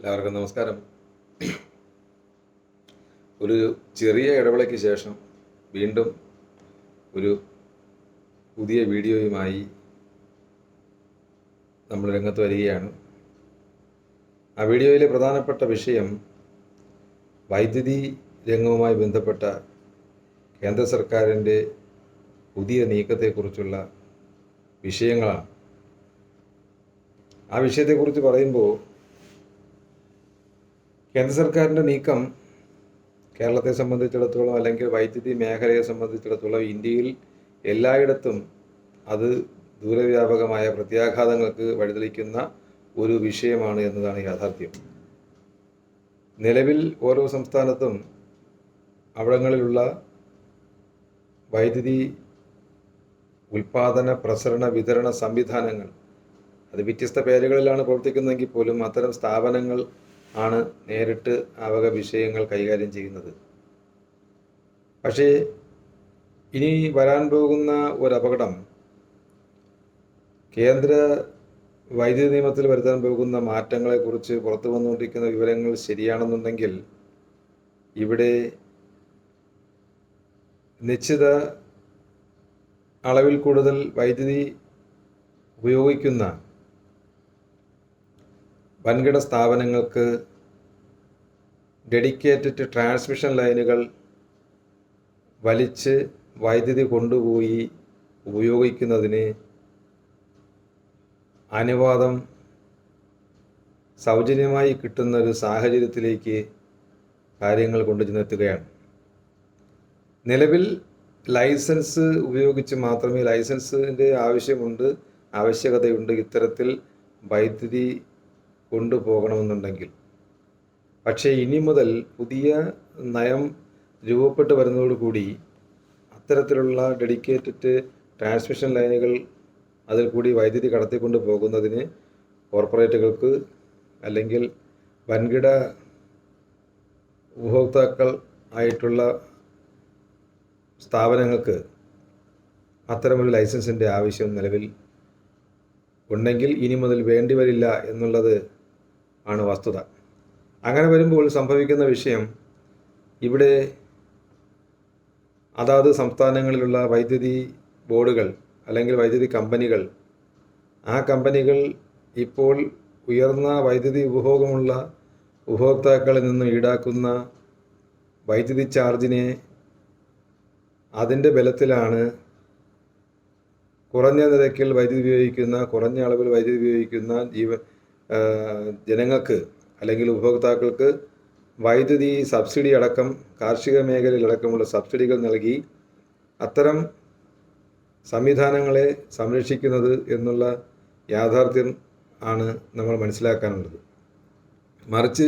എല്ലാവർക്കും നമസ്കാരം. ഒരു ചെറിയ ഇടവേളയ്ക്ക് ശേഷം വീണ്ടും ഒരു പുതിയ വീഡിയോയുമായി നമ്മൾ രംഗത്ത് വരികയാണ്. ആ വീഡിയോയിലെ പ്രധാനപ്പെട്ട വിഷയം വൈദ്യുതി രംഗവുമായി ബന്ധപ്പെട്ട കേന്ദ്ര സർക്കാരിന്റെ പുതിയ നീക്കത്തെക്കുറിച്ചുള്ള വിഷയങ്ങളാണ്. ആ വിഷയത്തെക്കുറിച്ച് പറയുമ്പോൾ കേന്ദ്ര സർക്കാരിന്റെ നീക്കം കേരളത്തെ സംബന്ധിച്ചിടത്തോളം അല്ലെങ്കിൽ വൈദ്യുതി മേഖലയെ സംബന്ധിച്ചിടത്തോളം ഇന്ത്യയിൽ എല്ലായിടത്തും അത് ദൂരവ്യാപകമായ പ്രത്യാഘാതങ്ങൾക്ക് വഴിതെളിക്കുന്ന ഒരു വിഷയമാണ് എന്നതാണ് യാഥാർത്ഥ്യം. നിലവിൽ ഓരോ സംസ്ഥാനത്തും അവിടങ്ങളിലുള്ള വൈദ്യുതി ഉൽപാദന പ്രസരണ വിതരണ സംവിധാനങ്ങൾ അത് വ്യത്യസ്ത പേരുകളിലാണ് പ്രവർത്തിക്കുന്നതെങ്കിൽ പോലും അത്തരം സ്ഥാപനങ്ങൾ ആണ് നേരിട്ട് ആ വക വിഷയങ്ങൾ കൈകാര്യം ചെയ്യുന്നത്. പക്ഷേ ഇനി വരാൻ പോകുന്ന ഒരു അപകടം കേന്ദ്ര വൈദ്യുതി നിയമത്തിൽ വരുത്താൻ പോകുന്ന മാറ്റങ്ങളെക്കുറിച്ച് പുറത്തു വന്നുകൊണ്ടിരിക്കുന്ന വിവരങ്ങൾ ശരിയാണെന്നുണ്ടെങ്കിൽ ഇവിടെ നിശ്ചിത അളവിൽ കൂടുതൽ വൈദ്യുതി ഉപയോഗിക്കുന്ന വൻകിട സ്ഥാപനങ്ങൾക്ക് ഡെഡിക്കേറ്റഡ് ട്രാൻസ്മിഷൻ ലൈനുകൾ വലിച്ച് വൈദ്യുതി കൊണ്ടുപോയി ഉപയോഗിക്കുന്നതിന് അനുവാദം സൗജന്യമായി കിട്ടുന്ന ഒരു സാഹചര്യത്തിലേക്ക് കാര്യങ്ങൾ കൊണ്ടുചെന്നെത്തുകയാണ്. നിലവിൽ ലൈസൻസ് ഉപയോഗിച്ച് മാത്രമേ ലൈസൻസിന്റെ ആവശ്യമുണ്ട് ആവശ്യകതയുണ്ട്. ഇത്തരത്തിൽ വൈദ്യുതി കൊണ്ടുപോകണമെന്നുണ്ടെങ്കിൽ. പക്ഷേ ഇനി മുതൽ പുതിയ നയം രൂപപ്പെട്ട് വരുന്നതോടുകൂടി അത്തരത്തിലുള്ള ഡെഡിക്കേറ്റഡ് ട്രാൻസ്മിഷൻ ലൈനുകൾ അതിൽ കൂടി വൈദ്യുതി കടത്തിക്കൊണ്ട് പോകുന്നതിന് കോർപ്പറേറ്റുകൾക്ക് അല്ലെങ്കിൽ വൻകിട ഉപഭോക്താക്കൾ ആയിട്ടുള്ള സ്ഥാപനങ്ങൾക്ക് അത്തരമൊരു ലൈസൻസിന്റെ ആവശ്യം നിലവിൽ ഉണ്ടെങ്കിൽ ഇനി മുതൽ വേണ്ടി വരില്ല എന്നുള്ളത് ആണ് വസ്തുത. അങ്ങനെ വരുമ്പോൾ സംഭവിക്കുന്ന വിഷയം ഇവിടെ അതാത് സംസ്ഥാനങ്ങളിലുള്ള വൈദ്യുതി ബോർഡുകൾ അല്ലെങ്കിൽ വൈദ്യുതി കമ്പനികൾ ആ കമ്പനികൾ ഇപ്പോൾ ഉയർന്ന വൈദ്യുതി ഉപഭോഗമുള്ള ഉപഭോക്താക്കളിൽ നിന്നും ഈടാക്കുന്ന വൈദ്യുതി ചാർജിനെ അതിന്റെ ബലത്തിലാണ് കുറഞ്ഞ നിരക്കിൽ വൈദ്യുതി ഉപയോഗിക്കുന്ന കുറഞ്ഞ അളവിൽ വൈദ്യുതി ഉപയോഗിക്കുന്ന ജീവ ജനങ്ങൾക്ക് അല്ലെങ്കിൽ ഉപഭോക്താക്കൾക്ക് വൈദ്യുതി സബ്സിഡി അടക്കം കാർഷിക മേഖലയിൽ അടക്കമുള്ള സബ്സിഡികൾ നൽകി അത്തരം സംവിധാനങ്ങളെ സംരക്ഷിക്കുന്നത് എന്നുള്ള യാഥാർത്ഥ്യം ആണ് നമ്മൾ മനസ്സിലാക്കാനുള്ളത്. മറിച്ച്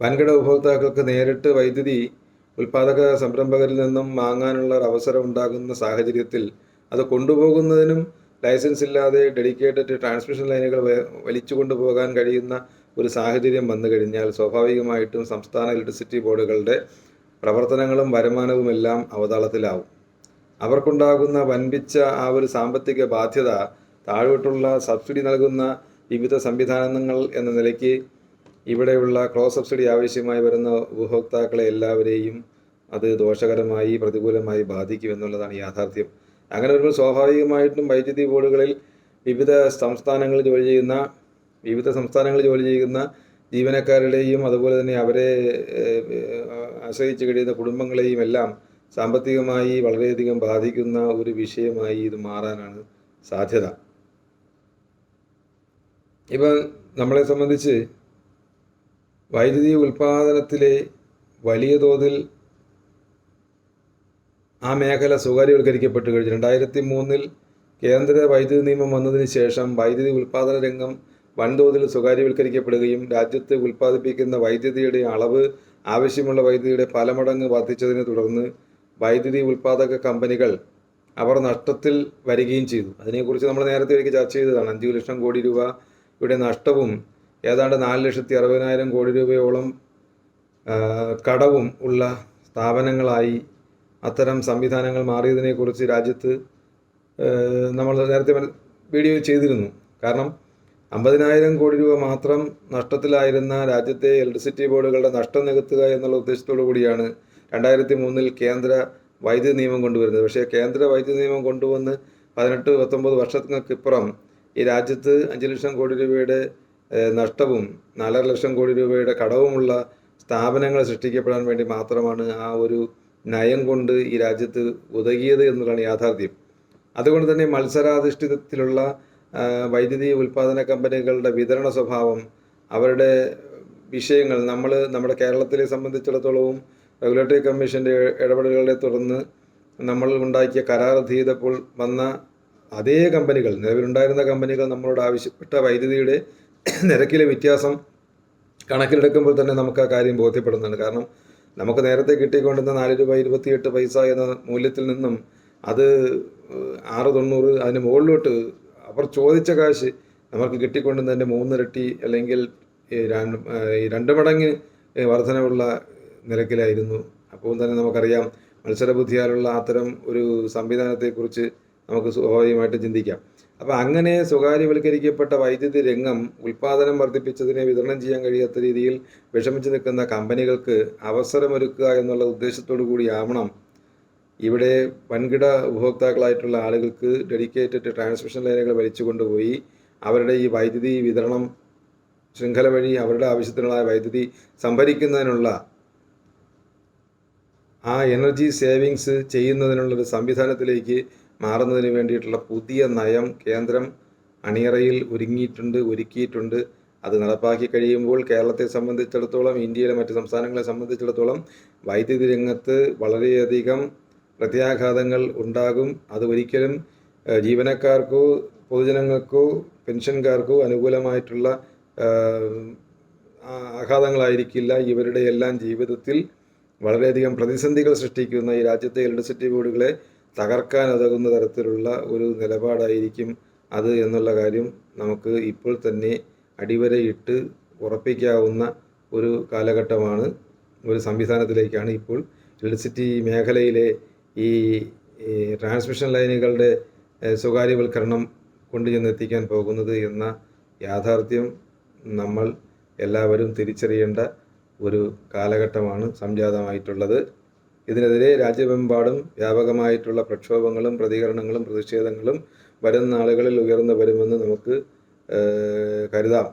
വൻകിട ഉപഭോക്താക്കൾക്ക് നേരിട്ട് വൈദ്യുതി ഉൽപ്പാദക സംരംഭകരിൽ നിന്നും വാങ്ങാനുള്ള ഒരു അവസരം ഉണ്ടാകുന്ന സാഹചര്യത്തിൽ അത് കൊണ്ടുപോകുന്നതിനും ലൈസൻസ് ഇല്ലാതെ ഡെഡിക്കേറ്റഡ് ട്രാൻസ്മിഷൻ ലൈനുകൾ വലിച്ചു കൊണ്ടുപോകാൻ കഴിയുന്ന ഒരു സാഹചര്യം വന്നു കഴിഞ്ഞാൽ സ്വാഭാവികമായിട്ടും സംസ്ഥാന ഇലക്ട്രിസിറ്റി ബോർഡുകളുടെ പ്രവർത്തനങ്ങളും വരുമാനവും എല്ലാം അവതാളത്തിലാവും. അവർക്കുണ്ടാകുന്ന വൻപിച്ച ആ ഒരു സാമ്പത്തിക ബാധ്യത താഴോട്ടുള്ള സബ്സിഡി നൽകുന്ന വിവിധ സംവിധാനങ്ങൾ എന്ന നിലയ്ക്ക് ഇവിടെയുള്ള ക്ലോസ് സബ്സിഡി ആവശ്യമായി വരുന്ന ഉപഭോക്താക്കളെ എല്ലാവരെയും അത് ദോഷകരമായി പ്രതികൂലമായി ബാധിക്കുമെന്നുള്ളതാണ് യാഥാർത്ഥ്യം. അങ്ങനെ വരുമ്പോൾ സ്വാഭാവികമായിട്ടും വൈദ്യുതി ബോർഡുകളിൽ വിവിധ സംസ്ഥാനങ്ങളിൽ ജോലി ചെയ്യുന്ന വിവിധ സംസ്ഥാനങ്ങളിൽ ജോലി ചെയ്യുന്ന ജീവനക്കാരുടെയും അതുപോലെ തന്നെ അവരെ ആശ്രയിച്ച് കഴിയുന്ന കുടുംബങ്ങളെയും എല്ലാം സാമ്പത്തികമായി വളരെയധികം ബാധിക്കുന്ന ഒരു വിഷയമായി ഇത് മാറാനാണ് സാധ്യത. ഇപ്പം നമ്മളെ സംബന്ധിച്ച് വൈദ്യുതി ഉൽപ്പാദനത്തിലെ വലിയ തോതിൽ ആ മേഖല സ്വകാര്യവൽക്കരിക്കപ്പെട്ട് കഴിഞ്ഞു. രണ്ടായിരത്തി മൂന്നിൽ കേന്ദ്ര വൈദ്യുതി നിയമം വന്നതിന് ശേഷം വൈദ്യുതി ഉൽപ്പാദന രംഗം വൻതോതിൽ സ്വകാര്യവൽക്കരിക്കപ്പെടുകയും രാജ്യത്ത് ഉൽപ്പാദിപ്പിക്കുന്ന വൈദ്യുതിയുടെ അളവ് ആവശ്യമുള്ള വൈദ്യുതിയുടെ പല മടങ്ങ് വർദ്ധിച്ചതിനെ തുടർന്ന് വൈദ്യുതി ഉൽപ്പാദക കമ്പനികൾ അവർ നഷ്ടത്തിൽ വരികയും ചെയ്തു. അതിനെക്കുറിച്ച് നമ്മൾ നേരത്തെ ഒരിക്കൽ ചർച്ച ചെയ്തതാണ്. അഞ്ച് ലക്ഷം കോടി രൂപയുടെ നഷ്ടവും ഏതാണ്ട് നാല് ലക്ഷത്തി അറുപതിനായിരം കോടി രൂപയോളം കടവും ഉള്ള സ്ഥാപനങ്ങളായി അത്തരം സംവിധാനങ്ങൾ മാറിയതിനെക്കുറിച്ച് രാജ്യത്ത് നമ്മൾ നേരത്തെ വീഡിയോ ചെയ്തിരുന്നു. കാരണം അമ്പതിനായിരം കോടി രൂപ മാത്രം നഷ്ടത്തിലായിരുന്ന രാജ്യത്തെ ഇലക്ട്രിസിറ്റി ബോർഡുകളുടെ നഷ്ടം നികത്തുക എന്നുള്ള ഉദ്ദേശത്തോടു കൂടിയാണ് രണ്ടായിരത്തി മൂന്നിൽ കേന്ദ്ര വൈദ്യുതി നിയമം കൊണ്ടുവരുന്നത്. പക്ഷേ കേന്ദ്ര വൈദ്യുതി നിയമം കൊണ്ടുവന്ന് പതിനെട്ട് പത്തൊമ്പത് വർഷങ്ങൾക്കിപ്പുറം ഈ രാജ്യത്ത് അഞ്ച് ലക്ഷം കോടി രൂപയുടെ നഷ്ടവും നാലര ലക്ഷം കോടി രൂപയുടെ കടവുമുള്ള സ്ഥാപനങ്ങൾ സൃഷ്ടിക്കപ്പെടാൻ വേണ്ടി മാത്രമാണ് ആ ഒരു നയം കൊണ്ട് ഈ രാജ്യത്ത് ഉതകിയത് എന്നുള്ളതാണ് യാഥാർത്ഥ്യം. അതുകൊണ്ട് തന്നെ മത്സരാധിഷ്ഠിതത്തിലുള്ള വൈദ്യുതി ഉൽപ്പാദന കമ്പനികളുടെ വിതരണ സ്വഭാവം അവരുടെ വിഷയങ്ങൾ നമ്മൾ നമ്മുടെ കേരളത്തിലെ സംബന്ധിച്ചിടത്തോളവും റെഗുലേറ്ററി കമ്മീഷന്റെ ഇടപെടലുകളെ തുടർന്ന് നമ്മൾ ഉണ്ടാക്കിയ കരാർ ചെയ്തപ്പോൾ വന്ന അതേ കമ്പനികൾ നിലവിലുണ്ടായിരുന്ന കമ്പനികൾ നമ്മളോട് ആവശ്യപ്പെട്ട വൈദ്യുതിയുടെ നിരക്കിലെ വ്യത്യാസം കണക്കിലെടുക്കുമ്പോൾ തന്നെ നമുക്ക് ആ കാര്യം ബോധ്യപ്പെടുന്നുണ്ട് കാരണം നമുക്ക് നേരത്തെ കിട്ടിക്കൊണ്ടിരുന്ന നാല് രൂപ ഇരുപത്തിയെട്ട് പൈസ എന്ന മൂല്യത്തിൽ നിന്നും അത് ആറ് തൊണ്ണൂറ് അതിന് മുകളിലോട്ട് അവർ ചോദിച്ച കാശ് നമുക്ക് കിട്ടിക്കൊണ്ടിരുന്നതിന്റെ മൂന്നിരട്ടി അല്ലെങ്കിൽ രണ്ട് മടങ്ങ് വർധനവുള്ള നിരക്കിലായിരുന്നു. അപ്പോൾ തന്നെ നമുക്കറിയാം മത്സരബുദ്ധിയാലുള്ള അത്തരം ഒരു സംവിധാനത്തെക്കുറിച്ച് നമുക്ക് സ്വാഭാവികമായിട്ട് ചിന്തിക്കാം. അപ്പോൾ അങ്ങനെ സ്വകാര്യവൽക്കരിക്കപ്പെട്ട വൈദ്യുതി രംഗം ഉൽപ്പാദനം വർദ്ധിപ്പിച്ചതിനെ വിതരണം ചെയ്യാൻ കഴിയാത്ത രീതിയിൽ വിഷമിച്ചു നിൽക്കുന്ന കമ്പനികൾക്ക് അവസരമൊരുക്കുക എന്നുള്ള ഉദ്ദേശത്തോടു കൂടിയാവണം ഇവിടെ വൻകിട ഉപഭോക്താക്കളായിട്ടുള്ള ആളുകൾക്ക് ഡെഡിക്കേറ്റഡ് ട്രാൻസ്മിഷൻ ലൈനുകൾ വലിച്ചു കൊണ്ടുപോയി അവരുടെ ഈ വൈദ്യുതി വിതരണം ശൃംഖല വഴി അവരുടെ ആവശ്യത്തിനുള്ള വൈദ്യുതി സംഭരിക്കുന്നതിനുള്ള ആ എനർജി സേവിങ്സ് ചെയ്യുന്നതിനുള്ളൊരു സംവിധാനത്തിലേക്ക് മാറുന്നതിന് വേണ്ടിയിട്ടുള്ള പുതിയ നയം കേന്ദ്രം അണിയറയിൽ ഒരുങ്ങിയിട്ടുണ്ട് ഒരുക്കിയിട്ടുണ്ട്. അത് നടപ്പാക്കി കഴിയുമ്പോൾ കേരളത്തെ സംബന്ധിച്ചിടത്തോളം ഇന്ത്യയിലെ മറ്റ് സംസ്ഥാനങ്ങളെ സംബന്ധിച്ചിടത്തോളം വൈദ്യുതി രംഗത്ത് വളരെയധികം പ്രത്യാഘാതങ്ങൾ ഉണ്ടാകും. അത് ഒരിക്കലും ജീവനക്കാർക്കോ പൊതുജനങ്ങൾക്കോ പെൻഷൻകാർക്കോ അനുകൂലമായിട്ടുള്ള ആഘാതങ്ങളായിരിക്കില്ല. ഇവരുടെ എല്ലാം ജീവിതത്തിൽ വളരെയധികം പ്രതിസന്ധികൾ സൃഷ്ടിക്കുന്ന ഈ രാജ്യത്തെ ഇലക്ട്രിസിറ്റി ബോർഡുകളെ തകർക്കാൻ ഉതകുന്ന തരത്തിലുള്ള ഒരു നിലപാടായിരിക്കും അത് എന്നുള്ള കാര്യം നമുക്ക് ഇപ്പോൾ തന്നെ അടിവരയിട്ട് ഉറപ്പിക്കാവുന്ന ഒരു കാലഘട്ടമാണ് ഒരു സംവിധാനത്തിലേക്കാണ് ഇപ്പോൾ. ഇലക്ട്രിസിറ്റി മേഖലയിലെ ഈ ട്രാൻസ്മിഷൻ ലൈനുകളുടെ സ്വകാര്യവൽക്കരണം കൊണ്ടുചെന്നെത്തിക്കാൻ പോകുന്നത് എന്ന യാഥാർത്ഥ്യം നമ്മൾ എല്ലാവരും തിരിച്ചറിയേണ്ട ഒരു കാലഘട്ടമാണ് സംജാതമായിട്ടുള്ളത്. ഇതിനെതിരെ രാജ്യമെമ്പാടും വ്യാപകമായിട്ടുള്ള പ്രക്ഷോഭങ്ങളും പ്രതികരണങ്ങളും പ്രതിഷേധങ്ങളും വരും നാളുകളിൽ ഉയർന്നു വരുമെന്ന് നമുക്ക് കരുതാം.